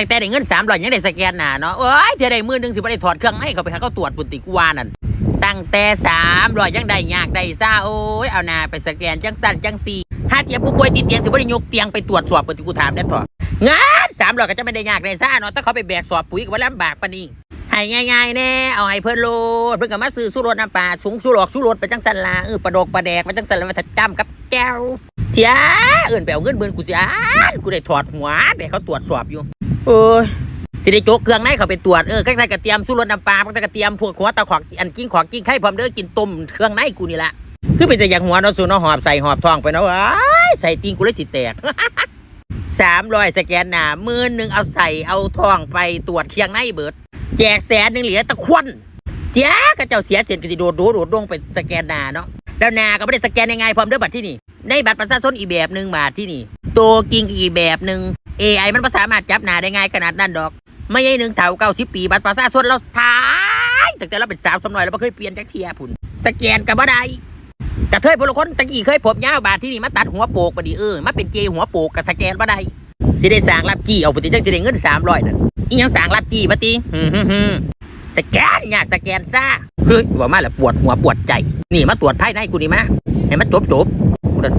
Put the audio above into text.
ตั้งแต่ได้เงินสามร้อยยังได้สแกนหน้าเนาะโอ้ยเท่าได้มือหนึ่งสิบได้ถอดเครื่องให้เขาไปหาเขาตรวจปุติกูวานั่นตั้งแต่สามร้อยยังได้ยากได้ซ่าโอ้ยเอาหน้าไปสแกนจังสั่นจังสี่ถ้าเทียบผู้ป่วยติดเตียงสิบ่ได้ยกเตียงไปตรวจสอบปุติกูถามได้ถอดงานสามร้อยก็จะไม่ได้ยากได้ซ่าเนาะถ้าเขาไปแบกสอบปุ๋ยก็ว่าลำบากปานนี้ให้ง่ายๆแน่เอาให้เพิ่นโลดเพิ่นก็มาซื้อสู้รถน้ำปลาสูงสู้หลอกสู้รถไปจังสันลาเออปลาดกปลาแดกไปจังสันลามาถัดจ้ำกับแก้วเทียเอื่นแปลเงินเบินกูสิอ่านกูได้ถอดหัวแต่เขาตรวจสอบอยู่ โอ้ยสิได้โจกเครื่องในเขาไปตรวจเออใกล้ๆกับเตรียมสู้รถน้ำปลามันก็เตรียมพวกหัวตะขอกอันกิ้งขอกกิ้งไข่พร้อมเด้อกินต้มเครื่องในกูนี่แหละคือเป็นแต่อย่างหัวเนาะสูเนาะหอบใส่หอบทองไปเนาะว้ายใส่ติงกูเลยสิแตกสามร้อยสแกนหนาหมื่นหนึ่งเอาใส่เอาทองไปตรวจเคียงในเบิด แจกแสนหนึ่งเหลือตะควันเจ้าก็เจ้าเสียเสียนก็สิโดดโดดโดดลงไปสแกนหนาเนาะแล้วนาก็ไม่ได้สแกนยังไงพร้อมเด้วยบัตรที่นี่ในบัตรประชาชนอีกแบบหนึ่งบาทที่นี่ตัวจริงอีกแบบหนึ่ง AI มันบ่สามารถจับหนาได้ง่ายขนาดนั้นดอก ไม่ใช่หนึ่งเท่าเก้าสิบปีบัตรประชาชนเราทายตั้งแต่เราเป็นสาวสมหน่อยเราไม่เคยเปลี่ยนจักเทียพุ่นสแกนกับบ่ได้กระเทยพลคนตะกี้เคยผมยาวบาทที่นี่มาตัดหัวโปกไปดิเออมาเป็นเจหัวโปกกับสแกนบ่ได้สิได้สางรับจี้เอาไปติจังสิได้เงินสามร้อยนั่นอีหยังสางรับจี้มาตีฮึ่มฮึ่มฮึ่มสแกนอยากสแกนซ่าเฮ้ยว่ามาแล้วปวดหัวปวดใจ นี่มาตรวจภายในกูนี่มาให้มันจบจบกูจะ